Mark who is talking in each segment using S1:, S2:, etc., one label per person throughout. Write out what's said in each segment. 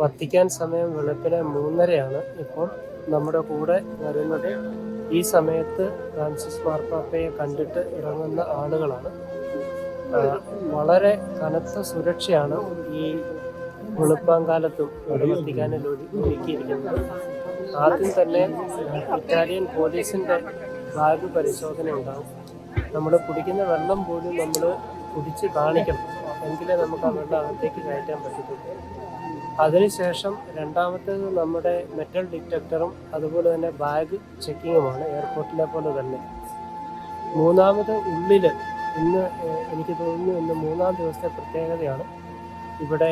S1: Vatican സമയം വെളുപ്പിന് മൂന്നരയാണ്. ഇപ്പോൾ നമ്മുടെ കൂടെ വരുന്നത് ഈ സമയത്ത് ഫ്രാൻസിസ് മാർപ്പാപ്പയെ കണ്ടിട്ട് ഇറങ്ങുന്ന ആളുകളാണ്. വളരെ കനത്ത സുരക്ഷയാണ് ഈ വെളുപ്പാങ്കാലത്തും വത്തിക്കാനിൽ ഒരു- ഒരുക്കിയിരിക്കുന്നത്. ആദ്യം തന്നെ ഇറ്റാലിയൻ പോലീസിന്റെ ബാഗ് പരിശോധന ഉണ്ടാകും നമ്മൾ കുടിക്കുന്ന വെള്ളം പോലും നമ്മൾ കുടിച്ച് കാണിക്കണം. എങ്കിലേ നമുക്ക് ആ വെള്ളം അകത്തേക്ക് കയറ്റാൻ പറ്റത്തുള്ളൂ. അതിനുശേഷം രണ്ടാമത്തേത് നമ്മുടെ മെറ്റൽ ഡിറ്റക്ടറും അതുപോലെ തന്നെ ബാഗ് ചെക്കിങ്ങുമാണ് എയർപോർട്ടിലെ പോലെ തന്നെ. മൂന്നാമത് ഉള്ളിൽ ഇന്ന് എനിക്ക് തോന്നുന്നു ഇന്ന് മൂന്നാം ദിവസത്തെ പ്രത്യേകതയാണ്. ഇവിടെ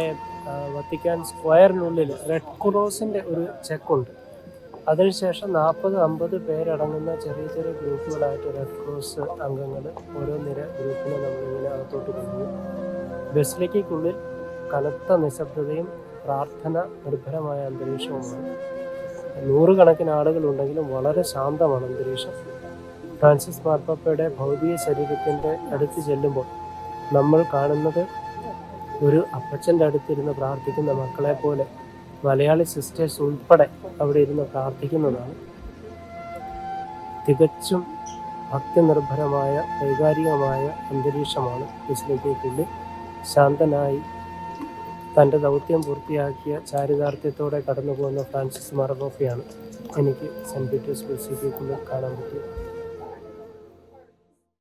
S1: വത്തിക്കാൻ സ്ക്വയറിനുള്ളിൽ റെഡ് ക്രോസിന്റെ ഒരു ചെക്കുണ്ട് അതിനുശേഷം നാൽപ്പത് അമ്പത് പേരടങ്ങുന്ന ചെറിയ ചെറിയ ഗ്രൂപ്പുകളായിട്ട് റെഡ് ക്രോസ് അംഗങ്ങൾ ഓരോ നിര ഗ്രൂപ്പിനെ നമ്മളിങ്ങനെ അകത്തോട്ട് കൊണ്ടുപോകും. ബസ്സിലേക്കുള്ളിൽ കനത്ത നിശബ്ദതയും പ്രാർത്ഥന നിർഭരമായ അന്തരീക്ഷവുമാണ്. നൂറുകണക്കിന് ആളുകളുണ്ടെങ്കിലും വളരെ ശാന്തമാണ് അന്തരീക്ഷം. ഫ്രാൻസിസ് മാർപ്പാപ്പയുടെ ഭൗതിക ശരീരത്തിന്റെ അടുത്ത് ചെല്ലുമ്പോൾ നമ്മൾ കാണുന്നത് ഒരു അപ്പച്ചന്റെ അടുത്തിരുന്ന് പ്രാർത്ഥിക്കുന്ന മക്കളെ പോലെ മലയാളി സിസ്റ്റേഴ്സ് ഉൾപ്പെടെ അവിടെ ഇരുന്ന് പ്രാർത്ഥിക്കുന്നതാണ്. തികച്ചും ഭക്തിനിർഭരമായ വൈകാരികമായ അന്തരീക്ഷമാണ് ബസിലേക്കുള്ളിൽ ശാന്തനായി തന്റെ ദൗത്യം പൂർത്തിയാക്കിയ ചാരിതാർത്ഥ്യത്തോടെ കടന്നു പോകുന്ന ഫ്രാൻസിസ് മാർബോഫയാണ് എനിക്ക് സെന്റ് പീറ്റേഴ്സ് ബസിലേക്കുള്ളിൽ കാണാൻ പറ്റിയത്.